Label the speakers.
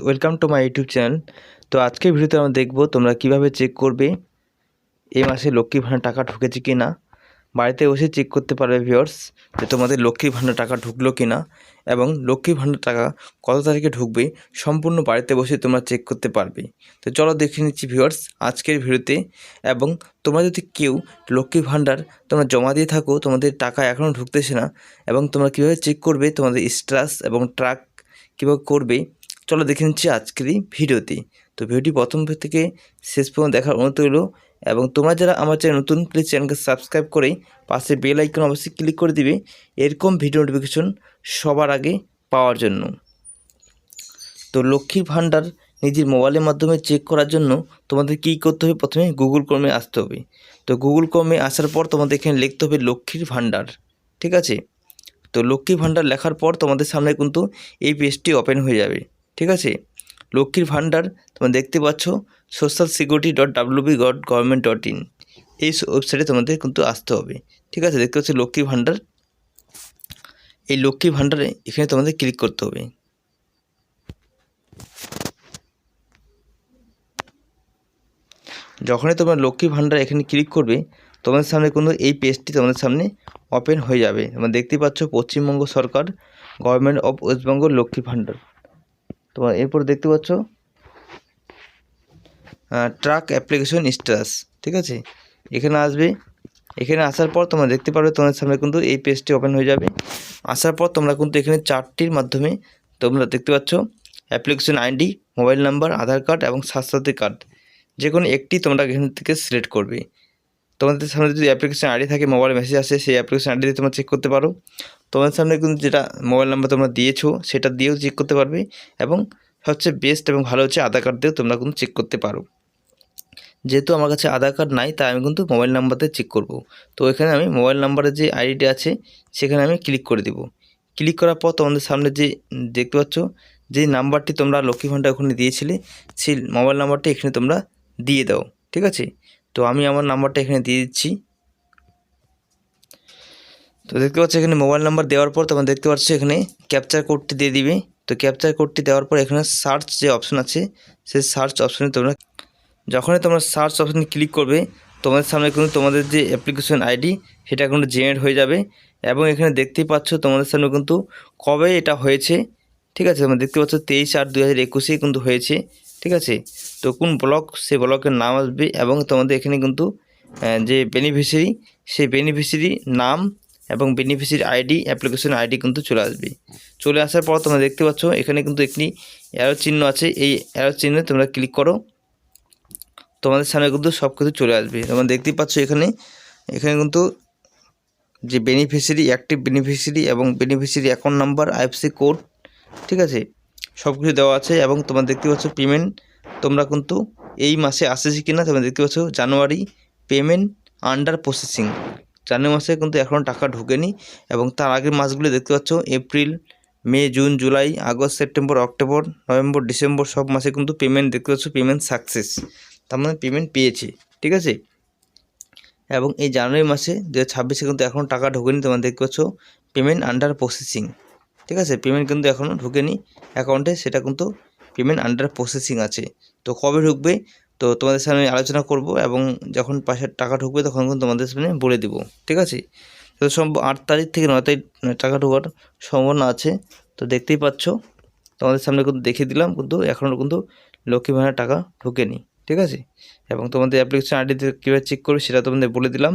Speaker 1: Welcome to my YouTube channel তো আজকের ভিডিওতে আমরা দেখব তোমরা কীভাবে চেক করবে এই মাসে লক্ষ্মী ভাণ্ডার টাকা ঢুকেছে কি না বাড়িতে বসে চেক করতে পারবে ভিওর্স যে তোমাদের লক্ষ্মী ভাণ্ডার টাকা ঢুকলো কি না এবং লক্ষ্মী ভাণ্ডার টাকা কত তারিখে ঢুকবে সম্পূর্ণ বাড়িতে বসে তোমরা চেক করতে পারবে। তো চলো দেখে নিচ্ছি ভিওর্স আজকের ভিডিওতে এবং তোমরা যদি কেউ লক্ষ্মী ভাণ্ডার তোমরা জমা দিয়ে থাকো তোমাদের টাকা এখনও ঢুকতেছে না এবং তোমরা কীভাবে চেক করবে তোমাদের স্ট্রাস এবং ট্রাক কীভাবে করবে চলো দেখে নিচ্ছি আজকের এই ভিডিওতে তো ভিডিওটি প্রথম থেকে শেষ পর্যন্ত দেখার অনুরোধ রইল এবং তোমরা যারা আমার চ্যানেল নতুন প্লিজ চ্যানেলকে সাবস্ক্রাইব করে পাশে বেল আইকন অবশ্যই ক্লিক করে দিবে। এরকম ভিডিও নোটিফিকেশন সবার আগে পাওয়ার জন্য। তো লক্ষ্মীর ভাণ্ডার নিজের মোবাইলের মাধ্যমে চেক করার জন্য তোমাদের কী করতে হবে? প্রথমে গুগল ক্রমে আসতে হবে। তো গুগল ক্রমে আসার পর তোমাদের এখানে লিখতে হবে লক্ষ্মীর ভাণ্ডার। ঠিক আছে? তো লক্ষ্মী ভাণ্ডার লেখার পর তোমাদের সামনে কিন্তু এই পেজটি ওপেন হয়ে যাবে। ঠিক আছে? লক্ষ্মীর ভাণ্ডার তোমরা দেখতে পাচ্ছ social security dot WB dot government dot in এই ওয়েবসাইটে তোমাদের কিন্তু আসতে হবে। ঠিক আছে? দেখতে পাচ্ছ লক্ষ্মী ভাণ্ডার। এই লক্ষ্মী ভাণ্ডারে এখানে তোমাদের ক্লিক করতে হবে। যখনই তোমরা লক্ষ্মী ভাণ্ডার এখানে ক্লিক করবে, তোমাদের সামনে কিন্তু এই পেজটি তোমাদের সামনে ওপেন হয়ে যাবে। তোমরা দেখতেই পাচ্ছ পশ্চিমবঙ্গ সরকার government of West Bengal Lakshmi Bhandar. তোমার এরপর দেখতে পাচ্ছ ট্রাক অ্যাপ্লিকেশন স্ট্যাটাস ঠিক আছে? এখানে আসবে। এখানে আসার পর তোমরা দেখতে পারবে তোমাদের সামনে কিন্তু এই পেজটি ওপেন হয়ে যাবে। আসার পর তোমরা কিন্তু এখানে চারটির মাধ্যমে তোমরা দেখতে পাচ্ছ application ID mobile number Aadhaar card এবং স্বাস্থ্যসাথী কার্ড যে কোনো একটি তোমরা এখান থেকে সিলেক্ট করবে। তোমাদের সামনে যদি অ্যাপ্লিকেশন আইডি থাকে মোবাইল মেসেজ আসে, সেই অ্যাপ্লিকেশন আইডি দিয়ে তোমরা চেক করতে পারো। তোমাদের সামনে কিন্তু যেটা মোবাইল নাম্বার তোমরা দিয়েছ, সেটা দিয়েও চেক করতে পারবে এবং সবচেয়ে বেস্ট এবং ভালো হচ্ছে আধার কার্ড দিয়েও তোমরা কিন্তু চেক করতে পারো। যেহেতু আমার কাছে আধার কার্ড নাই, তাই আমি কিন্তু মোবাইল নাম্বার দিয়ে চেক করব। তো এখানে আমি মোবাইল নাম্বারের যে আইডিটি আছে, সেখানে আমি ক্লিক করে দিব। ক্লিক করার পর তোমাদের সামনে যে, দেখতে পাচ্ছ, যে নাম্বারটি তোমরা লক্ষ্মী ভাণ্ডার ওখানে দিয়েছিলে, সেই মোবাইল নাম্বারটি এখানে তোমরা দিয়ে দাও, ঠিক আছে? তো আমি আমার নাম্বারটা এখানে দিয়ে দিচ্ছি। তো দেখতে পাচ্ছ এখানে মোবাইল নাম্বার দেওয়ার পর তোমরা দেখতে পাচ্ছ এখানে ক্যাপচার কোডটি দিয়ে দিবে। তো ক্যাপচার কোডটি দেওয়ার পর এখানে সার্চ যে অপশন আছে, সেই সার্চ অপশনে তোমরা যখনই তোমরা সার্চ অপশনে ক্লিক করবে, তোমাদের সামনে কিন্তু তোমাদের যে অ্যাপ্লিকেশন আইডি সেটা কিন্তু জেনারেট হয়ে যাবে এবং এখানে দেখতেই পাচ্ছ তোমাদের সামনে কিন্তু কবে এটা হয়েছে, ঠিক আছে? তোমরা দেখতে পাচ্ছ তেইশ আট দু হাজার একুশেই কিন্তু হয়েছে, ঠিক আছে? তো কোন ব্লক সেই ব্লকের নাম আসবে এবং তোমাদের এখানে কিন্তু যে বেনিফিশিয়ারি সেই বেনিফিশিয়ারি নাম এবং বেনিফিশিয়ারি আইডি অ্যাপ্লিকেশন আইডি কিন্তু চলে আসবে চলে আসার পর তোমরা দেখতে পাচ্ছ, এখানে কিন্তু একটি অ্যারো চিহ্ন আছে। এই অ্যারো চিহ্নে তোমরা ক্লিক করো। তোমাদের সামনে কিন্তু সব কিছু চলে আসবে। তোমরা দেখতেই পাচ্ছ এখানে এখানে কিন্তু যে বেনিফিশিয়ারি অ্যাক্টিভ বেনিফিশিয়ারি এবং beneficiary account number IFSC code ঠিক আছে? সব কিছু দেওয়া আছে এবং তোমরা দেখতে পাচ্ছ পেমেন্ট তোমরা কিন্তু এই মাসে আসেছে কি না তোমরা দেখতে পাচ্ছ January payment under processing January মাসে কিন্তু এখনও টাকা ঢোকেনি এবং তার আগের মাসগুলি দেখতে পাচ্ছ, April, May, June, July, August, September, October, November, December সব মাসে কিন্তু পেমেন্ট দেখতে পাচ্ছ পেমেন্ট সাকসেস তার মানে পেমেন্ট পেয়েছে, ঠিক আছে? এবং এই জানুয়ারি মাসে দু হাজার কিন্তু এখনও টাকা ঢোকেনি, তোমরা দেখতে পাচ্ছ পেমেন্ট আন্ডার প্রসেসিং ঠিক আছে? পেমেন্ট কিন্তু এখনও ঢুকেনি অ্যাকাউন্টে সেটা কিন্তু পেমেন্ট আন্ডার প্রসেসিং আছে। তো কবে ঢুকবে? তো তোমাদের সামনে আলোচনা করব এবং যখন পাশের টাকা ঢুকবে তখন কিন্তু তোমাদের সামনে বলে দিব, ঠিক আছে? তো সম্ভব আট তারিখ থেকে নয় তারিখ টাকা ঢোকার সম্ভাবনা আছে, তো দেখতেই পাচ্ছ, তোমাদের সামনে কিন্তু দেখিয়ে দিলাম, কিন্তু এখনও কিন্তু লক্ষ্মী ভাণ্ডার টাকা ঢোকেনি, ঠিক আছে? এবং তোমাদের অ্যাপ্লিকেশন আইডিতে কীভাবে চেক করবে সেটা তোমাদের বলে দিলাম।